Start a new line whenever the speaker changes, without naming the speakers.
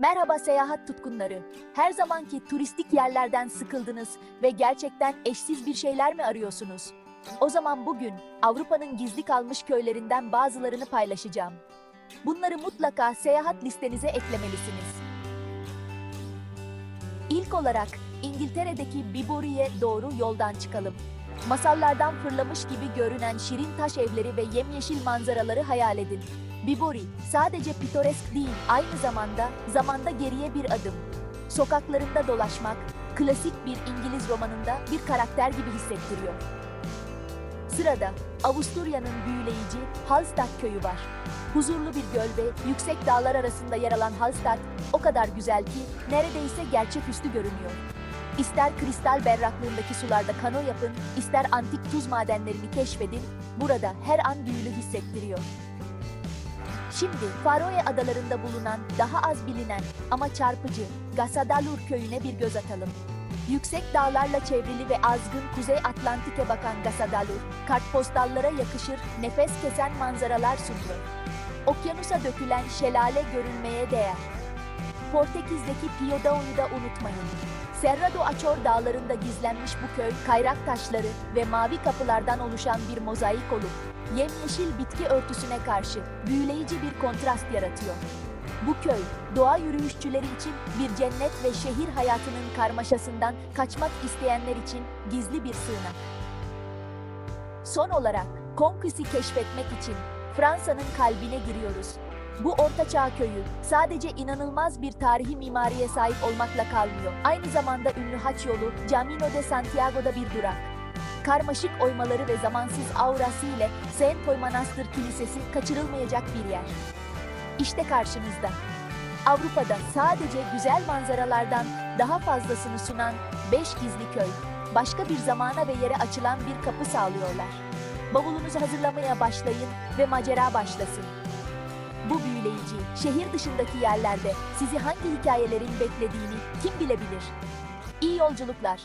Merhaba seyahat tutkunları. Her zamanki turistik yerlerden sıkıldınız ve gerçekten eşsiz bir şeyler mi arıyorsunuz? O zaman bugün Avrupa'nın gizli kalmış köylerinden bazılarını paylaşacağım. Bunları mutlaka seyahat listenize eklemelisiniz. İlk olarak İngiltere'deki Bibury'e doğru yoldan çıkalım. Masallardan fırlamış gibi görünen şirin taş evleri ve yemyeşil manzaraları hayal edin. Bibury sadece pitoresk değil, aynı zamanda zamanda geriye bir adım. Sokaklarında dolaşmak, klasik bir İngiliz romanında bir karakter gibi hissettiriyor. Sırada Avusturya'nın büyüleyici Hallstatt köyü var. Huzurlu bir göl ve yüksek dağlar arasında yer alan Hallstatt o kadar güzel ki neredeyse gerçeküstü görünüyor. İster kristal berraklığındaki sularda kano yapın, ister antik tuz madenlerini keşfedin, burada her an büyülü hissettiriyor. Şimdi Faroe adalarında bulunan daha az bilinen ama çarpıcı Gasadalur köyüne bir göz atalım. Yüksek dağlarla çevrili ve azgın Kuzey Atlantik'e bakan Gasadalur, kartpostallara yakışır nefes kesen manzaralar sunuyor. Okyanusa dökülen şelale görülmeye değer. Portekiz'deki Pio Daun'u da unutmayın. Serra do Açor dağlarında gizlenmiş bu köy, kayrak taşları ve mavi kapılardan oluşan bir mozaik olup, yemyeşil bitki örtüsüne karşı büyüleyici bir kontrast yaratıyor. Bu köy, doğa yürüyüşçüleri için bir cennet ve şehir hayatının karmaşasından kaçmak isteyenler için gizli bir sığınak. Son olarak, Conquis'i keşfetmek için Fransa'nın kalbine giriyoruz. Bu ortaçağ köyü sadece inanılmaz bir tarihi mimariye sahip olmakla kalmıyor. Aynı zamanda ünlü haç yolu Camino de Santiago'da bir durak. Karmaşık oymaları ve zamansız aurası ile Paul Manastır Kilisesi kaçırılmayacak bir yer. İşte karşınızda. Avrupa'da sadece güzel manzaralardan daha fazlasını sunan 5 gizli köy, başka bir zamana ve yere açılan bir kapı sağlıyorlar. Bavulunuzu hazırlamaya başlayın ve macera başlasın. Bu büyüleyici, şehir dışındaki yerlerde sizi hangi hikayelerin beklediğini kim bilebilir? İyi yolculuklar.